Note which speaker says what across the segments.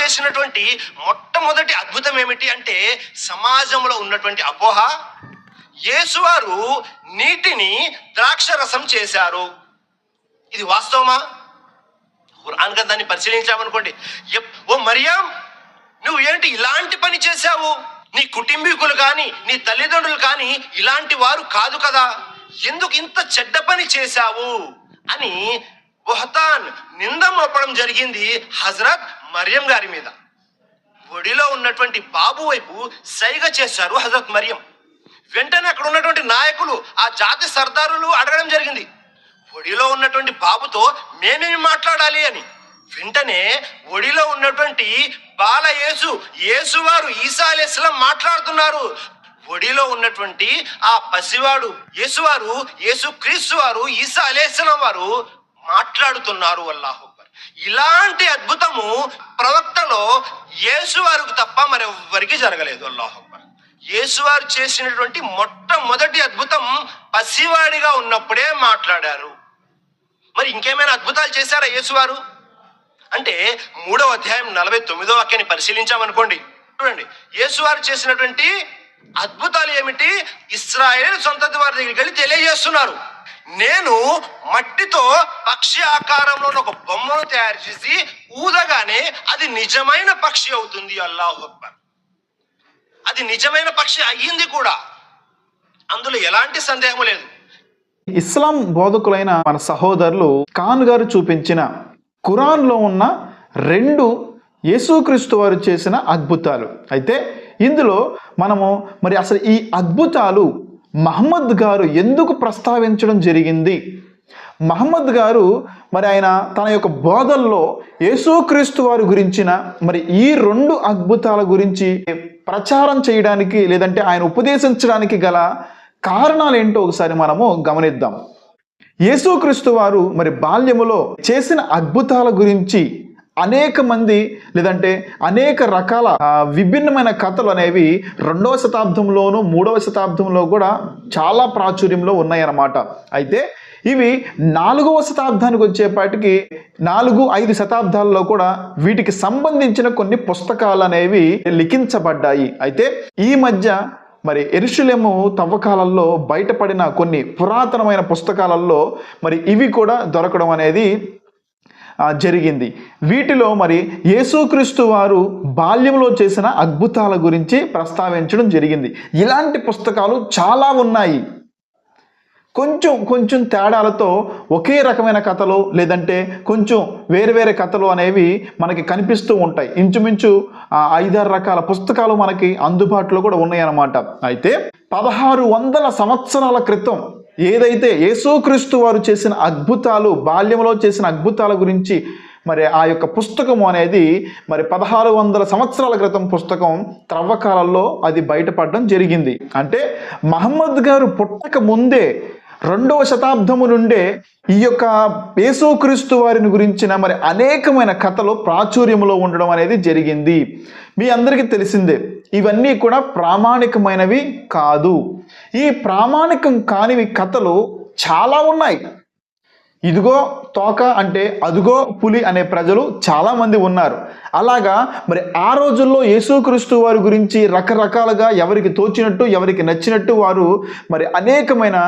Speaker 1: చేసినటువంటి మొట్టమొదటి అద్భుతం ఏమిటి అంటే సమాజంలో ఉన్నటువంటి అపోహ. యేసువారు నీటిని ద్రాక్షరసం చేశారు. ఇది వాస్తవమా? ఖురాన్ దాన్ని పరిశీలించామనుకోండి. ఓ మరియాం నువ్వు ఏంటి ఇలాంటి పని చేశావు? నీ కుటుంబీకులు కానీ నీ తల్లిదండ్రులు కానీ ఇలాంటి వారు కాదు కదా. ఎందుకు ఇంత చెడ్డ పని చేశావు? అని బొహతాన్ నింద మోపడం జరిగింది హజరత్ మరియం గారి మీద. ఒడిలో ఉన్నటువంటి బాబు వైపు సైగ చేశారు హజరత్ మరియం. వెంటనే అక్కడ ఉన్నటువంటి నాయకులు ఆ జాతి సర్దారులు అడగడం జరిగింది. ఒడిలో ఉన్నటువంటి బాబుతో మేమేమి మాట్లాడాలి అని. వెంటనే ఒడిలో ఉన్నటువంటి బాల యేసు యేసువారు ఈసాలేసులం మాట్లాడుతున్నారు. ఒడిలో ఉన్నటువంటి ఆ పసివాడు యేసువారు యేసు క్రీస్తు వారు ఈసా అలేసిన వారు మాట్లాడుతున్నారు అల్లాహు. ఇలాంటి అద్భుతము ప్రవక్తలో యేసువారికి తప్ప మరెవ్వరికి జరగలేదు అల్లాహబ్బర్ యేసువారు చేసినటువంటి మొట్టమొదటి అద్భుతం పసివాడిగా ఉన్నప్పుడే మాట్లాడారు. మరి ఇంకేమైనా అద్భుతాలు చేశారా యేసువారు? అంటే మూడవ అధ్యాయం నలభై తొమ్మిదో వాక్యాన్ని పరిశీలించామనుకోండి. చూడండి యేసువారు చేసినటువంటి అద్భుతాలు ఏమిటి? ఇస్రాయేల్ సొంత వారి దగ్గరికి వెళ్ళి తెలియజేస్తున్నారు. నేను మట్టితో పక్షి ఆకారంలో ఒక బొమ్మను తయారు చేసి ఊదగానే అది నిజమైన పక్షి అవుతుంది అల్లాహు అక్బర్. అది నిజమైన పక్షి అయ్యింది కూడా. అందులో ఎలాంటి సందేహం లేదు.
Speaker 2: ఇస్లాం బోధకులైన మన సహోదరులు ఖాన్ గారు చూపించిన ఖురాన్లో ఉన్న రెండు యేసుక్రీస్తు వారు చేసిన అద్భుతాలు. అయితే ఇందులో మనము మరి అసలు ఈ అద్భుతాలు మహమ్మద్ గారు ఎందుకు ప్రస్తావించడం జరిగింది? మహమ్మద్ గారు మరి ఆయన తన యొక్క బోధల్లో యేసుక్రీస్తు వారి గురించిన మరి ఈ రెండు అద్భుతాల గురించి ప్రచారం చేయడానికి లేదంటే ఆయన ఉపదేశించడానికి గల కారణాలు ఏంటో ఒకసారి మనము గమనిద్దాం. యేసుక్రీస్తు వారు మరి బాల్యములో చేసిన అద్భుతాల గురించి అనేక మంది లేదంటే అనేక రకాల విభిన్నమైన కథలు అనేవి రెండవ శతాబ్దంలోనూ మూడవ శతాబ్దంలో కూడా చాలా ప్రాచుర్యంలో ఉన్నాయన్నమాట. అయితే ఇవి నాలుగవ శతాబ్దానికి వచ్చేపాటికి నాలుగు ఐదు శతాబ్దాల్లో కూడా వీటికి సంబంధించిన కొన్ని పుస్తకాలు అనేవి లిఖించబడ్డాయి. అయితే ఈ మధ్య మరి ఎరుషులేము తవ్వకాలలో బయటపడిన కొన్ని పురాతనమైన పుస్తకాలలో మరి ఇవి కూడా దొరకడం అనేది జరిగింది. వీటిలో మరి యేసుక్రీస్తు వారు బాల్యంలో చేసిన అద్భుతాల గురించి ప్రస్తావించడం జరిగింది. ఇలాంటి పుస్తకాలు చాలా ఉన్నాయి. కొంచెం కొంచెం తేడాలతో ఒకే రకమైన కథలు లేదంటే కొంచెం వేరు వేరే కథలు అనేవి మనకి కనిపిస్తూ ఉంటాయి. ఇంచుమించు ఐదారు రకాల పుస్తకాలు మనకి అందుబాటులో కూడా ఉన్నాయన్నమాట. అయితే పదహారు వందల సంవత్సరాల క్రితం ఏదైతే యేసుక్రీస్తు వారు చేసిన అద్భుతాలు బాల్యంలో చేసిన అద్భుతాల గురించి మరి ఆ యొక్క పుస్తకం అనేది మరి పదహారు వందల సంవత్సరాల క్రితం పుస్తకం త్రవ్వకాలలో అది బయటపడడం జరిగింది. అంటే మహమ్మద్ గారు పుట్టక ముందే రెండవ శతాబ్దము నుండే ఈ యొక్క యేసుక్రీస్తు వారిని గురించిన మరి అనేకమైన కథలు ప్రాచుర్యంలో ఉండడం అనేది జరిగింది. మీ అందరికీ తెలిసిందే ఇవన్నీ కూడా ప్రామాణికమైనవి కాదు. ఈ ప్రామాణికం కానివి కథలు చాలా ఉన్నాయి. ఇదిగో తోక అంటే అదుగో పులి అనే ప్రజలు చాలామంది ఉన్నారు. అలాగా మరి ఆ రోజుల్లో యేసుక్రీస్తు వారి గురించి రకరకాలుగా ఎవరికి తోచినట్టు ఎవరికి నచ్చినట్టు వారు మరి అనేకమైన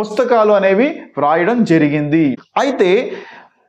Speaker 2: పుస్తకాలు అనేవి వ్రాయడం జరిగింది. అయితే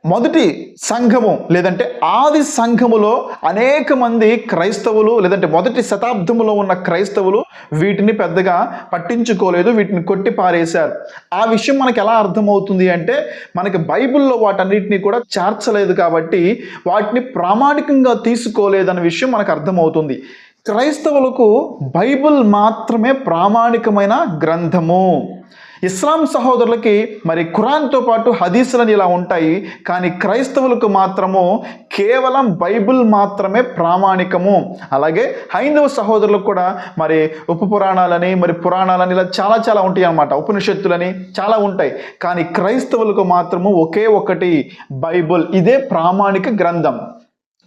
Speaker 2: మొదటి సంఘము లేదంటే ఆది సంఘములో అనేక మంది క్రైస్తవులు లేదంటే మొదటి శతాబ్దములో ఉన్న క్రైస్తవులు వీటిని పెద్దగా పట్టించుకోలేదు వీటిని కొట్టి పారేశారు. ఆ విషయం మనకు ఎలా అర్థమవుతుంది అంటే మనకి బైబిల్లో వాటన్నిటిని కూడా చేర్చలేదు కాబట్టి వాటిని ప్రామాణికంగా తీసుకోలేదన్న విషయం మనకు అర్థమవుతుంది. క్రైస్తవులకు బైబిల్ మాత్రమే ప్రామాణికమైన గ్రంథము. ఇస్లాం సహోదరులకి మరి ఖురాన్తో పాటు హదీసులని ఇలా ఉంటాయి. కానీ క్రైస్తవులకు మాత్రము కేవలం బైబిల్ మాత్రమే ప్రామాణికము. అలాగే హైందవ సహోదరులకు కూడా మరి ఉప పురాణాలని మరి పురాణాలని ఇలా చాలా చాలా ఉంటాయి అన్నమాట. ఉపనిషత్తులని చాలా ఉంటాయి. కానీ క్రైస్తవులకు మాత్రము ఒకే ఒకటి బైబిల్. ఇదే ప్రామాణిక గ్రంథం.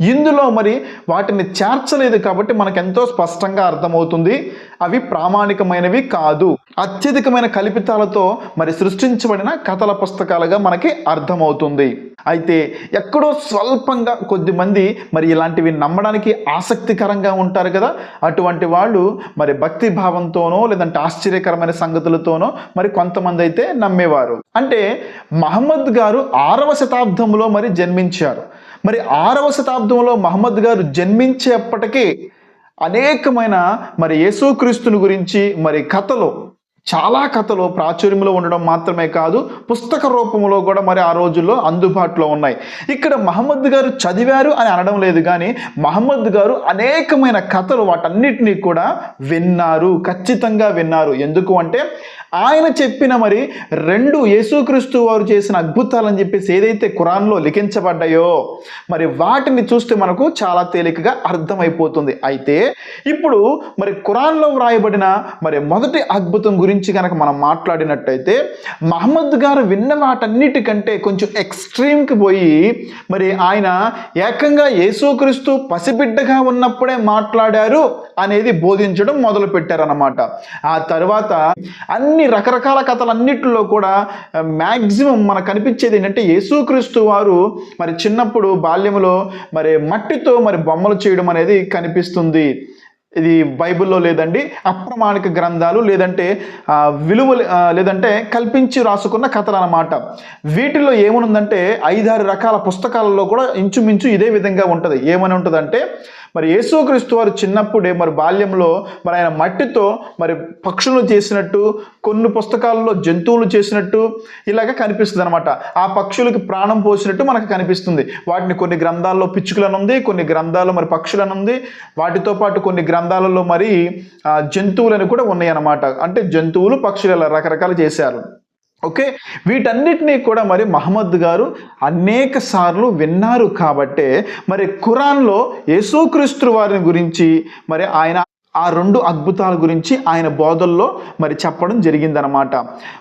Speaker 2: ఇందులో మరి వాటిని చేర్చలేదు కాబట్టి మనకు ఎంతో స్పష్టంగా అర్థమవుతుంది. అవి ప్రామాణికమైనవి కాదు. అత్యధికమైన కల్పితాలతో మరి సృష్టించబడిన కథల పుస్తకాలుగా మనకి అర్థమవుతుంది. అయితే ఎక్కడో స్వల్పంగా కొద్దిమంది మరి ఇలాంటివి నమ్మడానికి ఆసక్తికరంగా ఉంటారు కదా? అటువంటి వాళ్ళు మరి భక్తి భావంతోనో లేదంటే ఆశ్చర్యకరమైన సంగతులతోనో మరి కొంతమంది అయితే నమ్మేవారు. అంటే మహమ్మద్ గారు ఆరవ శతాబ్దంలో మరి జన్మించారు. మరి ఆరవ శతాబ్దంలో మహమ్మద్ గారు జన్మించేప్పటికీ అనేకమైన మరి యేసుక్రీస్తుని గురించి మరి కథలు చాలా కథలు ప్రాచుర్యంలో ఉండడం మాత్రమే కాదు పుస్తక రూపంలో కూడా మరి ఆ రోజుల్లో అందుబాటులో ఉన్నాయి. ఇక్కడ మహమ్మద్ గారు చదివారు అని అనడం లేదు కానీ మహమ్మద్ గారు అనేకమైన కథలు వాటన్నిటినీ కూడా విన్నారు ఖచ్చితంగా విన్నారు. ఎందుకు అంటే ఆయన చెప్పిన మరి రెండు యేసుక్రీస్తు వారు చేసిన అద్భుతాలని చెప్పేసి ఏదైతే ఖురాన్లో లిఖించబడ్డాయో మరి వాటిని చూస్తే మనకు చాలా తేలికగా అర్థమైపోతుంది. అయితే ఇప్పుడు మరి ఖురాన్లో వ్రాయబడిన మరి మొదటి అద్భుతం గురించి కనుక మనం మాట్లాడినట్టయితే మహమ్మద్ గారు విన్న వాటన్నిటికంటే కొంచెం ఎక్స్ట్రీమ్కి పోయి మరి ఆయన ఏకంగా యేసుక్రీస్తు పసిబిడ్డగా ఉన్నప్పుడే మాట్లాడారు అనేది బోధించడం మొదలు పెట్టారన్నమాట ఆ తర్వాత అన్ని రకరకాల కథలన్నిటిలో కూడా మ్యాక్సిమం మనకు కనిపించేది ఏంటంటే యేసుక్రీస్తు వారు మరి చిన్నప్పుడు బాల్యములో మరి మట్టితో మరి బొమ్మలు చేయడం అనేది కనిపిస్తుంది. ఇది బైబిల్లో లేదండి అప్రమాణిక గ్రంథాలు లేదంటే విలువ లేదంటే కల్పించి రాసుకున్న కథలు అన్నమాట వీటిలో ఏమనుందంటే ఐదారు రకాల పుస్తకాలలో కూడా ఇంచుమించు ఇదే విధంగా ఉంటుంది. ఏమని ఉంటుందంటే మరి యేసుక్రీస్తు వారు చిన్నప్పుడే మరి బాల్యంలో మరి ఆయన మట్టితో మరి పక్షులను చేసినట్టు కొన్ని పుస్తకాలలో జంతువులు చేసినట్టు ఇలాగ కనిపిస్తుంది అనమాట ఆ పక్షులకి ప్రాణం పోసినట్టు మనకు కనిపిస్తుంది. వాటిని కొన్ని గ్రంథాల్లో పిచ్చుకలను ఉంది కొన్ని గ్రంథాల్లో మరి పక్షులను ఉంది వాటితో పాటు కొన్ని గ్రంథాలలో మరి జంతువులను కూడా ఉన్నాయి అన్నమాట అంటే జంతువులు పక్షులు ఇలా రకరకాలు చేశారు. ఓకే? వీటన్నిటినీ కూడా మరి మహమ్మద్ గారు అనేక సార్లు విన్నారు కాబట్టే మరి ఖురాన్లో యేసుక్రీస్తు వారిని గురించి మరి ఆయన ఆ రెండు అద్భుతాల గురించి ఆయన బోధల్లో మరి చెప్పడం జరిగిందనమాట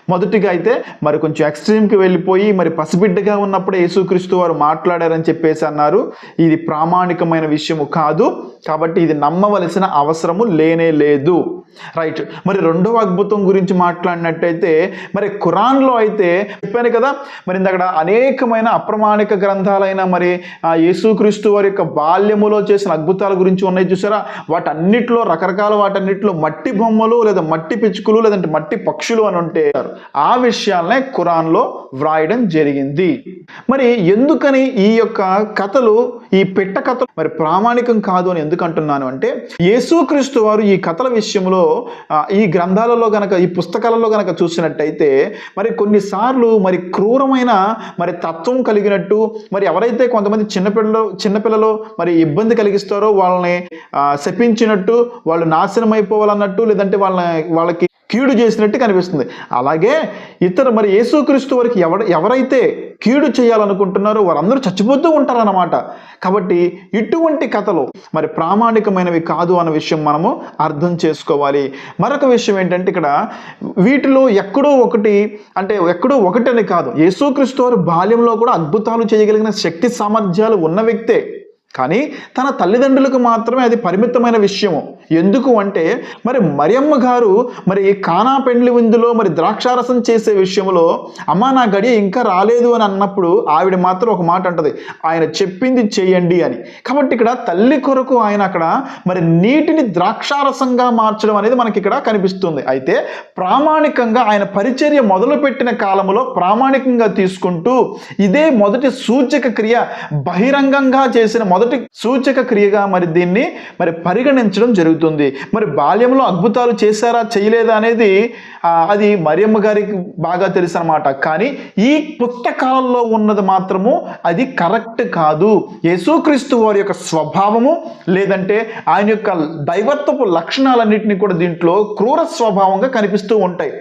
Speaker 2: మొదటిగా అయితే మరి కొంచెం ఎక్స్ట్రీమ్కి వెళ్ళిపోయి మరి పసిబిడ్డగా ఉన్నప్పుడే యేసుక్రీస్తు వారు మాట్లాడారని చెప్పేసి అన్నారు. ఇది ప్రామాణికమైన విషయము కాదు. కాబట్టి ఇది నమ్మవలసిన అవసరము లేనే లేదు. రైట్. మరి రెండవ అద్భుతం గురించి మాట్లాడినట్టయితే మరి ఖురాన్లో అయితే చెప్పాను కదా మరి ఇందక్కడ అనేకమైన అప్రమాణిక గ్రంథాలైన మరి ఆ యేసుక్రీస్తు వారి యొక్క బాల్యములో చేసిన అద్భుతాల గురించి ఉన్నాయి చూసారా? వాటన్నిటిలో రకరకాల వాటన్నిటిలో మట్టి బొమ్మలు లేదా మట్టి పిచ్చుకలు లేదంటే మట్టి పక్షులు అని ఉంటే ఆ విషయాలనే ఖురాన్లో వ్రాయడం జరిగింది. మరి ఎందుకని ఈ యొక్క కథలు ఈ పెట్ట కథలు మరి ప్రామాణికం కాదు అని ఎందుకు అంటున్నాను అంటే యేసుక్రీస్తు వారు ఈ కథల విషయంలో ఈ గ్రంథాలలో గనక ఈ పుస్తకాలలో గనక చూసినట్టయితే మరి కొన్నిసార్లు మరి క్రూరమైన మరి తత్వం కలిగినట్టు మరి ఎవరైతే కొంతమంది చిన్నపిల్లలు చిన్నపిల్లలు మరి ఇబ్బంది కలిగిస్తారో వాళ్ళని శపించినట్టు వాళ్ళు నాశనం అయిపోవాలన్నట్టు లేదంటే వాళ్ళ వాళ్ళకి కీడు చేసినట్టు కనిపిస్తుంది. అలాగే ఇతర మరి యేసుక్రీస్తు వారికి ఎవడ ఎవరైతే కీడు చేయాలనుకుంటున్నారో వారందరూ చచ్చిపోతూ ఉంటారన్నమాట. కాబట్టి ఇటువంటి కథలు మరి ప్రామాణికమైనవి కాదు అన్న విషయం మనము అర్థం చేసుకోవాలి. మరొక విషయం ఏంటంటే ఇక్కడ వీటిలో ఎక్కడో ఒకటి అంటే ఎక్కడో ఒకటి అని కాదు. యేసుక్రీస్తు వారు బాల్యంలో కూడా అద్భుతాలు చేయగలిగిన శక్తి సామర్థ్యాలు ఉన్న వ్యక్తే. కానీ తన తల్లిదండ్రులకు మాత్రమే అది పరిమితమైన విషయము. ఎందుకు అంటే మరి మరియమ్మ గారు మరి కానా పెండ్లి విందులో మరి ద్రాక్షారసం చేసే విషయంలో అమ్మ నా గడియ ఇంకా రాలేదు అని అన్నప్పుడు ఆవిడ మాత్రం ఒక మాట అంటది ఆయన చెప్పింది చేయండి అని. కాబట్టి ఇక్కడ తల్లి కొరకు ఆయన అక్కడ మరి నీటిని ద్రాక్షారసంగా మార్చడం అనేది మనకి ఇక్కడ కనిపిస్తుంది. అయితే ప్రామాణికంగా ఆయన పరిచర్య మొదలుపెట్టిన కాలంలో ప్రామాణికంగా తీసుకుంటూ ఇదే మొదటి సూచక క్రియ బహిరంగంగా చేసిన మొదటి సూచక క్రియగా మరి దీన్ని మరి పరిగణించడం జరుగుతుంది. మరి బాల్యంలో అద్భుతాలు చేశారా చేయలేదా అనేది అది మరియమ్మ గారికి బాగా తెలుసు అనమాట కానీ ఈ పుస్తకాల్లో ఉన్నది మాత్రము అది కరెక్ట్ కాదు. యేసుక్రీస్తు వారి యొక్క స్వభావము లేదంటే ఆయన యొక్క దైవత్వపు లక్షణాలన్నింటినీ కూడా దీంట్లో క్రూర స్వభావంగా కనిపిస్తూ ఉంటాయి.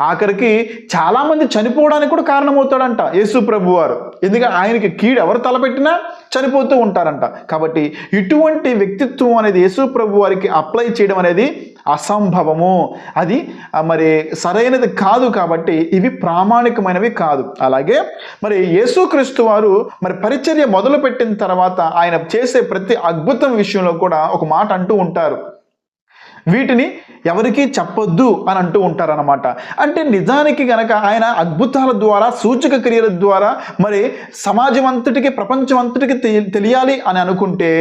Speaker 2: ఆఖరికి చాలామంది చనిపోవడానికి కూడా కారణమవుతాడంట యేసు ప్రభు వారు ఎందుకంటే ఆయనకి కీడు ఎవరు తలపెట్టినా చనిపోతూ ఉంటారంట. కాబట్టి ఇటువంటి వ్యక్తిత్వం అనేది యేసు ప్రభు వారికి అప్లై చేయడం అనేది అసంభవము. అది మరి సరైనది కాదు కాబట్టి ఇవి ప్రామాణికమైనవి కాదు. అలాగే మరి యేసుక్రీస్తు వారు మరి పరిచర్య మొదలుపెట్టిన తర్వాత ఆయన చేసే ప్రతి అద్భుతం విషయంలో కూడా ఒక మాట అంటూ ఉంటారు. వీటిని ఎవరికీ చెప్పొద్దు అని అంటూ ఉంటారనమాట అంటే నిజానికి గనక ఆయన అద్భుతాల ద్వారా సూచక క్రియల ద్వారా మరి సమాజం అంతటికి ప్రపంచం అంతటికి తెలియాలి అని అనుకుంటే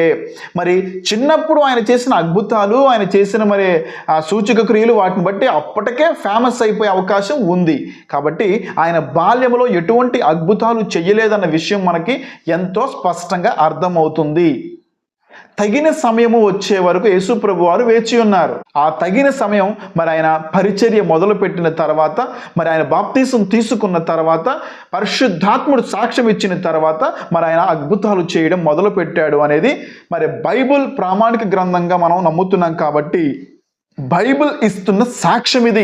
Speaker 2: మరి చిన్నప్పుడు ఆయన చేసిన అద్భుతాలు ఆయన చేసిన మరి ఆ సూచక క్రియలు వాటిని బట్టి అప్పటికే ఫేమస్ అయిపోయే అవకాశం ఉంది. కాబట్టి ఆయన బాల్యంలో ఎటువంటి అద్భుతాలు చెయ్యలేదన్న విషయం మనకి ఎంతో స్పష్టంగా అర్థమవుతుంది. తగిన సమయము వచ్చే వరకు యేసుప్రభు వారు వేచి ఉన్నారు. ఆ తగిన సమయం మరి ఆయన పరిచర్య మొదలు పెట్టిన తర్వాత మరి ఆయన బాప్తీసం తీసుకున్న తర్వాత పరిశుద్ధాత్ముడు సాక్ష్యం ఇచ్చిన తర్వాత మరి ఆయన అద్భుతాలు చేయడం మొదలు పెట్టాడు అనేది మరి బైబుల్ ప్రామాణిక గ్రంథంగా మనం నమ్ముతున్నాం కాబట్టి బైబిల్ ఇస్తున్న సాక్ష్యం ఇది.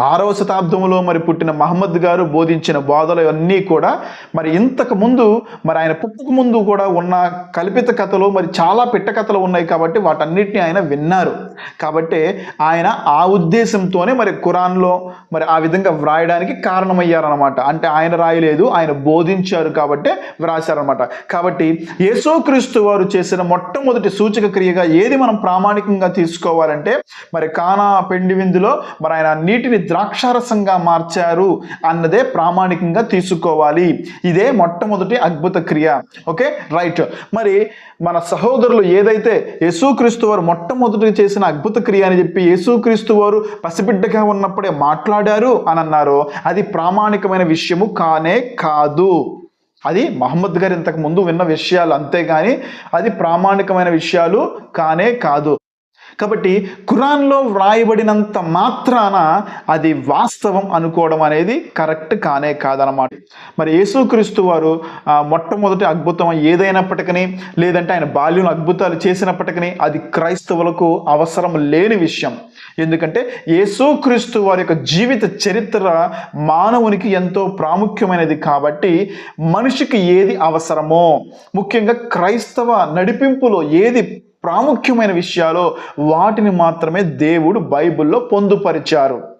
Speaker 2: ఆరవ శతాబ్దంలో మరి పుట్టిన మహమ్మద్ గారు బోధించిన బోధలు అన్నీ కూడా మరి ఇంతకు ముందు మరి ఆయన పుట్టుకు ముందు కూడా ఉన్న కల్పిత కథలు మరి చాలా పిట్ట కథలు ఉన్నాయి కాబట్టి వాటన్నిటిని ఆయన విన్నారు. కాబట్టి ఆయన ఆ ఉద్దేశంతోనే మరి ఖురాన్లో మరి ఆ విధంగా వ్రాయడానికి కారణమయ్యారనమాట అంటే ఆయన రాయలేదు ఆయన బోధించారు కాబట్టి వ్రాశారనమాట కాబట్టి యేసుక్రీస్తు వారు చేసిన మొట్టమొదటి సూచక క్రియగా ఏది మనం ప్రామాణికంగా తీసుకోవాలంటే మరి కానా పెండి విందులో మరి ఆయన నీటిని ద్రాక్షారసంగా మార్చారు అన్నదే ప్రామాణికంగా తీసుకోవాలి. ఇదే మొట్టమొదటి అద్భుత క్రియ. ఓకే? రైట్. మరి మన సహోదరులు ఏదైతే యేసుక్రీస్తు వారు మొట్టమొదటి చేసిన అద్భుత క్రియ అని చెప్పి యేసుక్రీస్తు వారు పసిబిడ్డగా ఉన్నప్పుడే మాట్లాడారు అని అన్నారు. అది ప్రామాణికమైన విషయము కానే కాదు. అది మహమ్మద్ గారు ఇంతకు ముందు విన్న విషయాలు అంతేగాని అది ప్రామాణికమైన విషయాలు కానే కాదు. కాబట్టి ఖురాన్లో వ్రాయబడినంత మాత్రాన అది వాస్తవం అనుకోవడం అనేది కరెక్ట్ కానే కాదనమాట మరి యేసుక్రీస్తు వారు మొట్టమొదటి అద్భుతం ఏదైనప్పటికీ లేదంటే ఆయన బాల్యం అద్భుతాలు చేసినప్పటికీ అది క్రైస్తవులకు అవసరం లేని విషయం. ఎందుకంటే యేసుక్రీస్తు వారి యొక్క జీవిత చరిత్ర మానవునికి ఎంతో ప్రాముఖ్యమైనది కాబట్టి మనిషికి ఏది అవసరమో ముఖ్యంగా క్రైస్తవ నడిపింపులో ఏది ప్రాముఖ్యమైన విషయాలు వాటిని మాత్రమే దేవుడు బైబిల్లో పొందుపరిచారు.